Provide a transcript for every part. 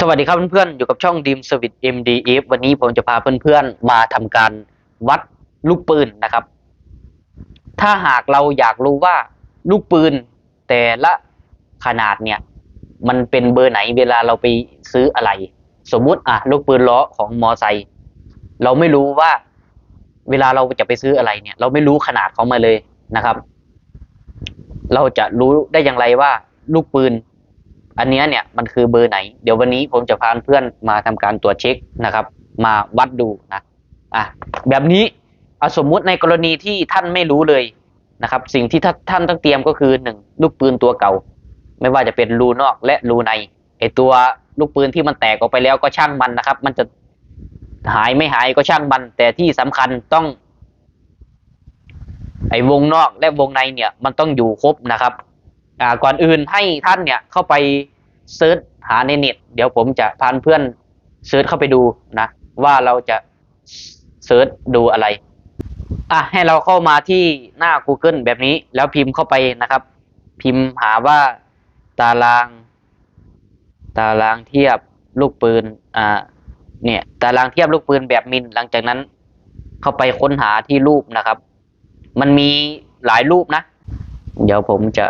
สวัสดีครับเพื่อนๆ อยู่กับช่องดีมสวิต MDF วันนี้ผมจะพาเพื่อนๆ มาทำการวัดลูกปืนนะครับ ถ้าหากเราอยากรู้ว่าลูกปืนแต่ละขนาดเนี่ย มันเป็นเบอร์ไหนเวลาเราไปซื้ออะไร สมมุติอะลูกปืนล้อของมอไซค์เราไม่รู้ว่าเวลาเราจะไปซื้ออะไรเนี่ย เราไม่รู้ขนาดของมันเลยนะครับ เราจะรู้ได้อย่างไรว่าลูกปืน อันนี้เนี่ยมันคือเบอร์ไหน เดี๋ยววันนี้ผมจะพาเพื่อนมาทำการตรวจเช็คนะครับ มาวัดดูนะอะแบบนี้เอาสมมุติในกรณีที่ท่านไม่รู้เลยนะครับ สิ่งที่ท่านต้องเตรียมก็คือหนึ่งลูกปืนตัวเก่า ไม่ว่าจะเป็นรูนอกและรูในไอตัวลูกปืนที่มันแตกออกไปแล้วก็ช่างมันนะครับ มันจะหายไม่หายก็ช่างมัน แต่ที่สำคัญต้อง ไอวงนอกและวงในเนี่ย มันต้องอยู่ครบนะครับ ก่อนอื่นให้ท่านเนี่ยเข้าไปเซิร์ชหาในเน็ต เดี๋ยวผมจะพาเพื่อนเซิร์ชเข้าไปดูนะ ว่าเราจะเซิร์ชดูอะไรอะให้เราเข้ามาที่หน้า Google แบบนี้แล้วพิมพ์เข้าไปนะครับ พิมพ์หาว่าตาราง ตารางเทียบลูกปืนอ่าเนี่ยตารางเทียบลูกปืนแบบมิลหลังจากนั้น เข้าไปค้นหาที่รูปนะครับ มันมีหลายรูปนะ เดี๋ยวผมจะ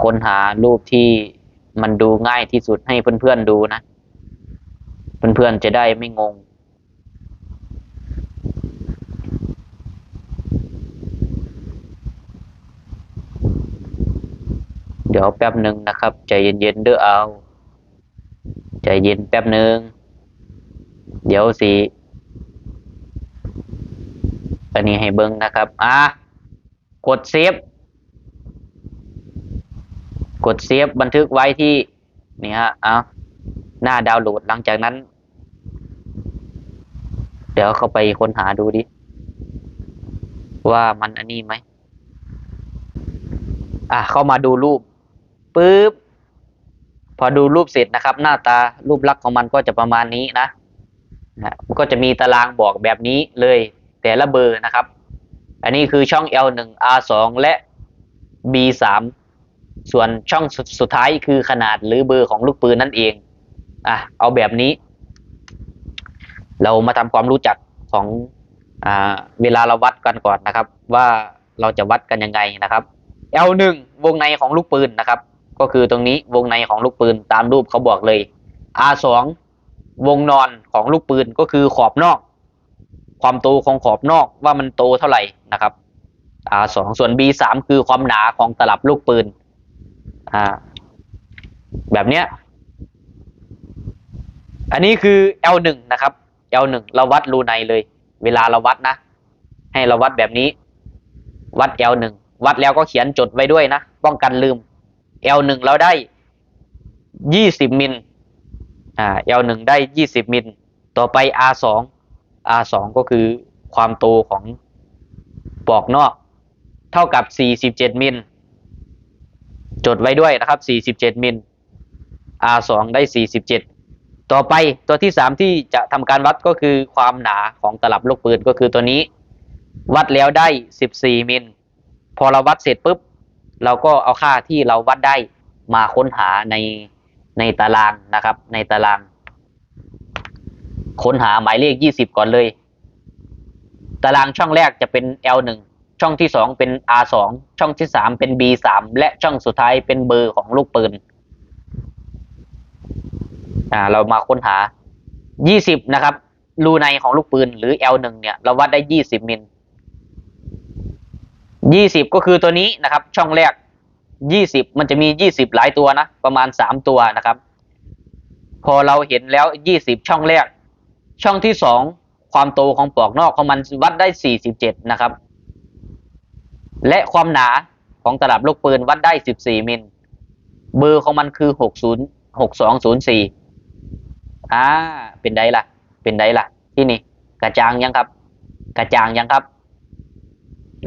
ค้นหารูปที่มันดูง่ายที่สุดให้เพื่อนๆดูนะ เพื่อนๆจะได้ไม่งง เดี๋ยวแป๊บหนึ่งนะครับ ใจเย็นๆเด้อเอา ใจเย็นแป๊บหนึ่งเดี๋ยวสิอันนี้ให้เบิ้งนะครับ อะ กดเซฟ กดเซฟบันทึกไว้ที่นี่ฮะเอาหน้าดาวน์โหลดหลังจากนั้น เดี๋ยวเข้าไปค้นหาดูดิ ว่ามันอันนี้ไหม อะ เข้ามาดูรูปปุ๊บพอดูรูปเสร็จนะครับ หน้าตารูปลักษณ์ของมันก็จะประมาณนี้นะนะมันก็จะมีตารางบอกแบบนี้เลย แต่ละเบอร์นะครับ อันนี้คือช่อง L1 R2 และ B3 ส่วนช่องสุดสุดท้ายคือขนาดหรือเบอร์ของลูกปืนนั่นเอง อะ เอาแบบนี้ เรามาทำความรู้จักของอ่าเวลาเราวัดกันก่อนนะครับ ว่าเราจะวัดกันยังไงนะครับ L1 วงในของลูกปืนนะครับ ก็คือตรงนี้วงในของลูกปืนตามรูปเขาบอกเลย R2 วงนอนของลูกปืนก็คือขอบนอก ความโตของขอบนอกว่ามันโตเท่าไหร่นะครับ R2 ส่วน B3 คือความหนาของตลับลูกปืน อ่า แบบเนี้ย อันนี้คือ L1 นะครับ L1 เราวัดรูในเลย เวลาเราวัดนะ ให้เราวัดแบบนี้ วัด L1 วัดแล้วก็เขียนจดไว้ด้วยนะ ป้องกันลืม L1 เราได้ 20 มิล อ่า L1 ได้ 20 มิล ต่อไป R2 R2 ก็คือความโตของปลอกนอก เท่ากับ 47 มิล จดไว้ด้วยนะครับ 47 มิล R2 ได้ 47 ต่อไปตัวที่ 3 ที่จะทำการวัดก็คือความหนาของตลับลูกปืนก็คือตัวนี้ วัดแล้วได้ 14 มิล พอเราวัดเสร็จปุ๊บ เราก็เอาค่าที่เราวัดได้มาค้นหาในในตารางนะครับ ในตาราง ค้นหาหมายเลข 20 ก่อนเลย ตารางช่องแรกจะเป็น L1 ช่องที่2เป็น R2 ช่องที่3เป็น B3 และช่องสุดท้ายเป็นเบอร์ของลูกปืน อ่า เรามาค้นหา 20 นะครับ รูในของลูกปืนหรือ L1 เนี่ย เราวัดได้ 20 มิล 20 ก็คือตัวนี้นะครับ ช่องแรก 20 มันจะมี 20 หลายตัวนะ ประมาณ 3 ตัวนะครับ พอเราเห็นแล้ว 20 ช่องแรก ช่องที่ 2 ความโตของปลอกนอกของมันวัดได้ 47 นะครับ และความหนาของตลับลูกปืนวัดได้ 14 มิล เบอร์ของมันคือ 60 6204 อ่า เป็นไดล่ะ เป็นไดล่ะ ที่นี่ กระจางยังครับ กระจางยังครับ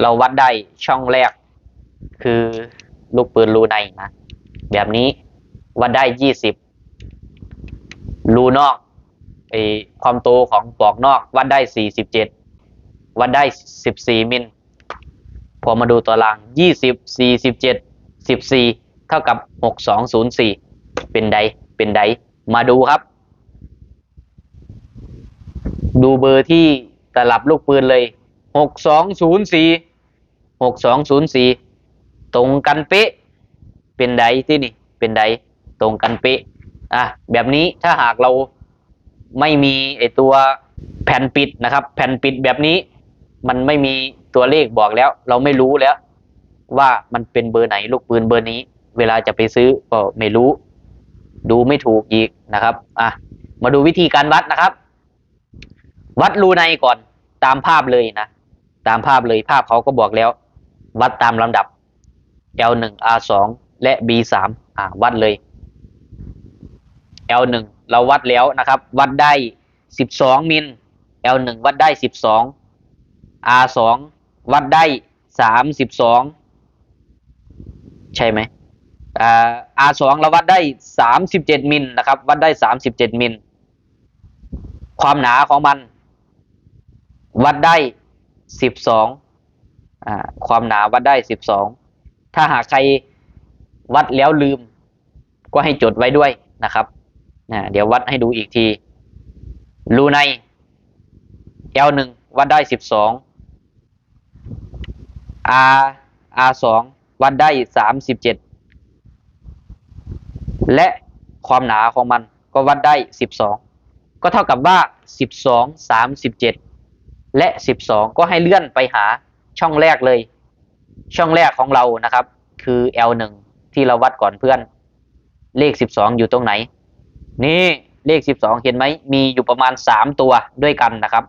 เราวัดได้ช่องแรก คือลูกปืนรูในนะ แบบนี้วัดได้ 20 รูนอกไอความโตของปลอกนอกวัดได้ 47 วัดได้ 14 มิล อมาดูตัวราง 20 47 14 เท่ากับ 6204 เป็นไดเป็นไดมาดูครับ ดูเบอร์ที่ตลับลูกปืนเลยหกสองศูนย์สี่หกสองศูนย์สี่ตรงกันเป๊ะ เป็นไดที่นี่ เป็นไดตรงกันเป๊ะ อะ แบบนี้ถ้าหากเราไม่มีไอตัวแผ่นปิดนะครับ แผ่นปิดแบบนี้มันไม่มี ตัวเลขบอกแล้ว เราไม่รู้แล้ว ว่ามันเป็นเบอร์ไหนลูกปืนเบอร์นี้ เวลาจะไปซื้อก็ไม่รู้ ดูไม่ถูกอีกนะครับอะมาดูวิธีการวัดนะครับ วัดรูในก่อนตามภาพเลยนะ ตามภาพเลยภาพเขาก็บอกแล้ว วัดตามลำดับ L1 R2 และ B3 อ่าวัดเลย L1 เราวัดแล้วนะครับ วัดได้ 12 มิล L1 วัดได้ 12 R2 วัดได้32ใช่ไหมอ่า R2 เราวัดได้37มิลนะครับ วัดได้37มิล ความหนาของมัน วัดได้12อ่าความหนาวัดได้12ถ้าหากใครวัดแล้วลืม ก็ให้จดไว้ด้วยนะครับนะเดี๋ยววัดให้ดูอีกทีรูใน L1 วัดได้12 R R2 วัดได้37และความหนาของมันก็วัดได้12ก็เท่ากับว่า12 37และ12ก็ให้เลื่อนไปหาช่องแรกเลย ช่องแรกของเรานะครับ คือ L1 ที่เราวัดก่อนเพื่อน เลข12อยู่ตรงไหน นี่เลข 12 เห็นไหม มีอยู่ประมาณ 3 ตัวด้วยกันนะครับ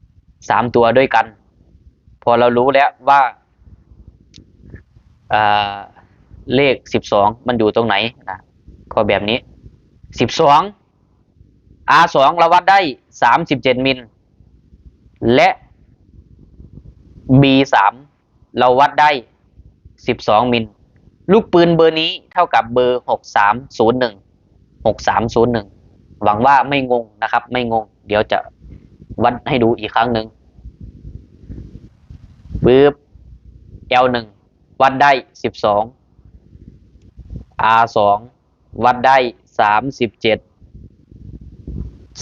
3 ตัวด้วยกัน พอเรารู้แล้วว่าอ่า เลข12มันอยู่ตรงไหนนะก็แบบนี้12 R2 เราวัดได้37มิล และ B3 เราวัดได้12มิล ลูกปืนเบอร์นี้เท่ากับเบอร์6301 6301หนึ่งหกสามศูนย์หนึ่งหวังว่าไม่งงนะครับ ไม่งง เดี๋ยวจะวัดให้ดูอีกครั้งหนึ่งปึ๊บ L1 วัดได้12 R2 วัดได้37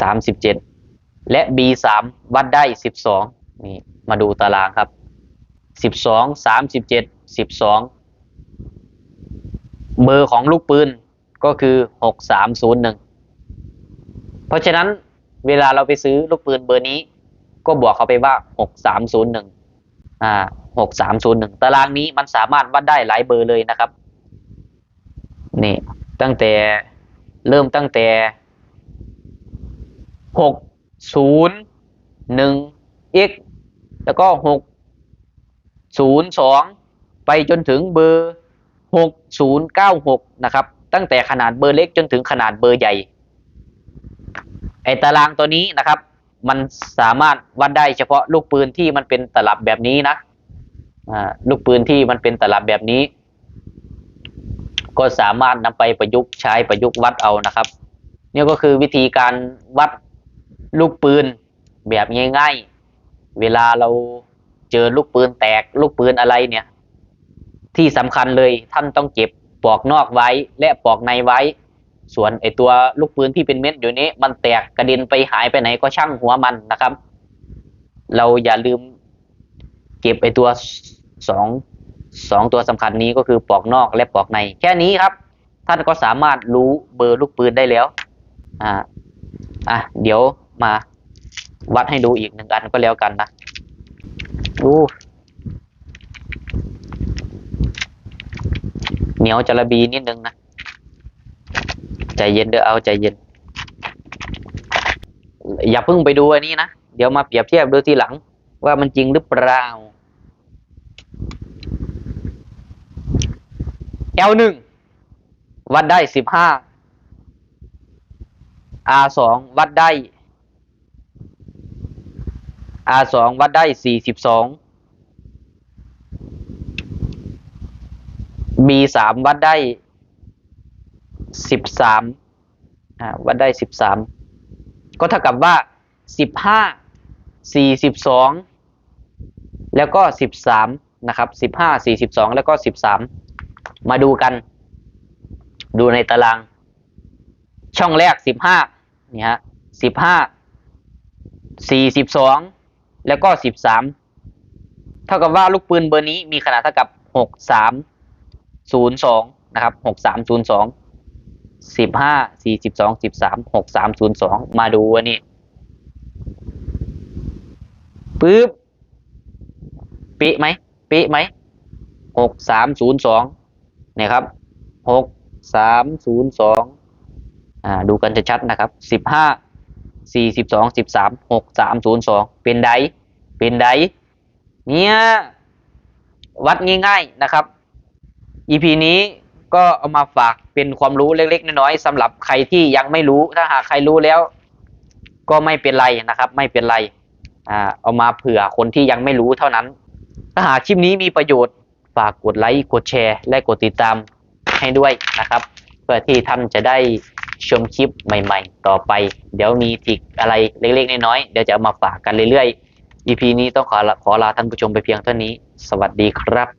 37และ B3 วัดได้12นี่มาดูตารางครับ12 37 12เบอร์ของลูกปืนก็คือ6301เพราะฉะนั้นเวลาเราไปซื้อลูกปืนเบอร์นี้ ก็บอกเขาไปว่า6301 อ่า6301ตารางนี้มันสามารถวัดได้หลายเบอร์เลยนะครับนี่ตั้งแต่เริ่มตั้งแต่หกศูนย์หนึ่ง x แล้วก็หกศูนย์สองไปจนถึงเบอร์หกศูนย์เก้าหกนะครับ ตั้งแต่ขนาดเบอร์เล็กจนถึงขนาดเบอร์ใหญ่ไอตารางตัวนี้นะครับ มันสามารถวัดได้เฉพาะลูกปืนที่มันเป็นตลับแบบนี้นะลูกปืนที่มันเป็นตลับแบบนี้ ก็สามารถนำไปประยุกต์ใช้ประยุกต์วัดเอานะครับนี่ก็คือวิธีการวัดลูกปืนแบบง่ายๆ เวลาเราเจอลูกปืนแตกลูกปืนอะไรเนี่ย ที่สำคัญเลยท่านต้องเก็บปลอกนอกไว้และปลอกในไว้ ส่วนไอตัวลูกปืนที่เป็นเม็ดอยู่นี้ มันแตกกระเด็นไปหายไปไหนก็ช่างหัวมันนะครับ เราอย่าลืมเก็บไอตัวสองสองตัวสำคัญนี้ก็คือปลอกนอกและปลอกใน แค่นี้ครับ ท่านก็สามารถรู้เบอร์ลูกปืนได้แล้วอ่าอะเดี๋ยวมาวัดให้ดูอีกหนึ่งอันก็แล้วกันนะดูเหนียวจระบีนิดนึงนะ ใจเย็นเด้อเอาใจเย็น อย่าเพิ่งไปดูอันนี้นะ เดี๋ยวมาเปรียบเทียบดูทีหลัง ว่ามันจริงหรือเปล่า L หนึ่งวัดได้สิบห้า R สองวัดได้ R สองวัดได้สี่สิบสอง B สามวัดได้ สิบสามวัดได้สิบสามก็เท่ากับว่าสิบห้าสี่สิบสองแล้วก็สิบสามนะครับสิบห้าสี่สิบสองแล้วก็สิบสามมาดูกัน ดูในตาราง ช่องแรกสิบห้านี่ฮะสิบห้าสี่สิบสองแล้วก็สิบสามเท่ากับว่าลูกปืนเบอร์นี้มีขนาดเท่ากับหกสามศูนย์สองนะครับหกสามศูนย์สอง สิบห้าสี่สิบสองสิบสามหกสามศูนย์สองมาดูอันนี้ปึ๊บป๊ะไหมป๊ะไหมหกสามศูนย์สองเนี่ยครับหกสามศูนย์สองอ่าดูกันจะชัดนะครับสิบห้าสี่สิบสองสิบสามหกสามศูนย์สองเป็นไดเป็นไดเนี่ยวัดง่ายๆนะครับ EP นี้ก็เอามาฝาก เป็นความรู้เล็ก ๆ น้อยๆสำหรับใครที่ยังไม่รู้ถ้าหากใครรู้แล้ว ก็ไม่เป็นไรนะครับ ไม่เป็นไรอ่าเอามาเผื่อคนที่ยังไม่รู้เท่านั้น ถ้าหากคลิปนี้มีประโยชน์ฝากกดไลค์กดแชร์ และกดติดตามให้ด้วยนะครับ เพื่อที่ท่านจะได้ชมคลิปใหม่ ๆ ต่อไป เดี๋ยวมีทิกอะไรเล็กๆน้อยๆเดี๋ยวจะเอามาฝากกันเรื่อยๆ EP นี้ต้องขอขอลาท่านผู้ชมไปเพียงเท่านี้ สวัสดีครับ